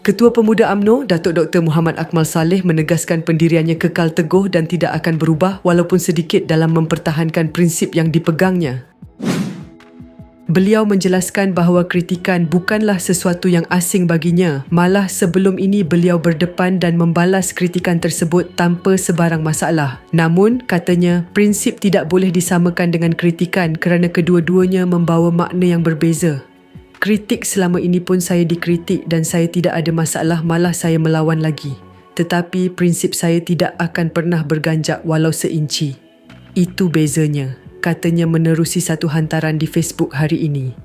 Ketua Pemuda AMNO, Datuk Dr. Muhammad Akmal Saleh menegaskan pendiriannya kekal teguh dan tidak akan berubah walaupun sedikit dalam mempertahankan prinsip yang dipegangnya. Beliau menjelaskan bahawa kritikan bukanlah sesuatu yang asing baginya, malah sebelum ini beliau berdepan dan membalas kritikan tersebut tanpa sebarang masalah. Namun, katanya, prinsip tidak boleh disamakan dengan kritikan kerana kedua-duanya membawa makna yang berbeza. Kritik selama ini pun saya dikritik dan saya tidak ada masalah malah saya melawan lagi. Tetapi prinsip saya tidak akan pernah berganjak walau seinci. Itu bezanya, katanya menerusi satu hantaran di Facebook hari ini.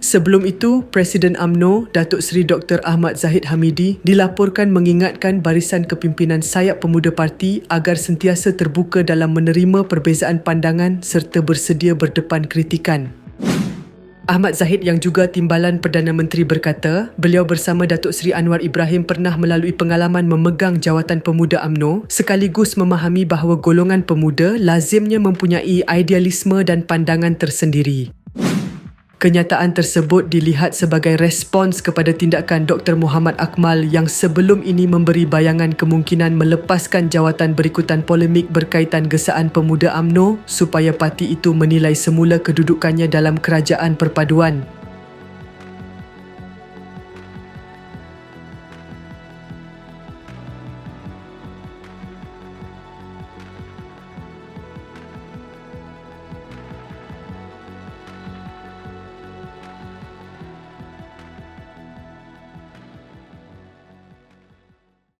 Sebelum itu, Presiden AMNO, Datuk Seri Dr. Ahmad Zahid Hamidi dilaporkan mengingatkan barisan kepimpinan sayap pemuda parti agar sentiasa terbuka dalam menerima perbezaan pandangan serta bersedia berdepan kritikan. Ahmad Zahid yang juga timbalan Perdana Menteri berkata, beliau bersama Datuk Seri Anwar Ibrahim pernah melalui pengalaman memegang jawatan pemuda AMNO sekaligus memahami bahawa golongan pemuda lazimnya mempunyai idealisme dan pandangan tersendiri. Kenyataan tersebut dilihat sebagai respons kepada tindakan Dr. Muhammad Akmal yang sebelum ini memberi bayangan kemungkinan melepaskan jawatan berikutan polemik berkaitan gesaan pemuda AMNO supaya parti itu menilai semula kedudukannya dalam kerajaan perpaduan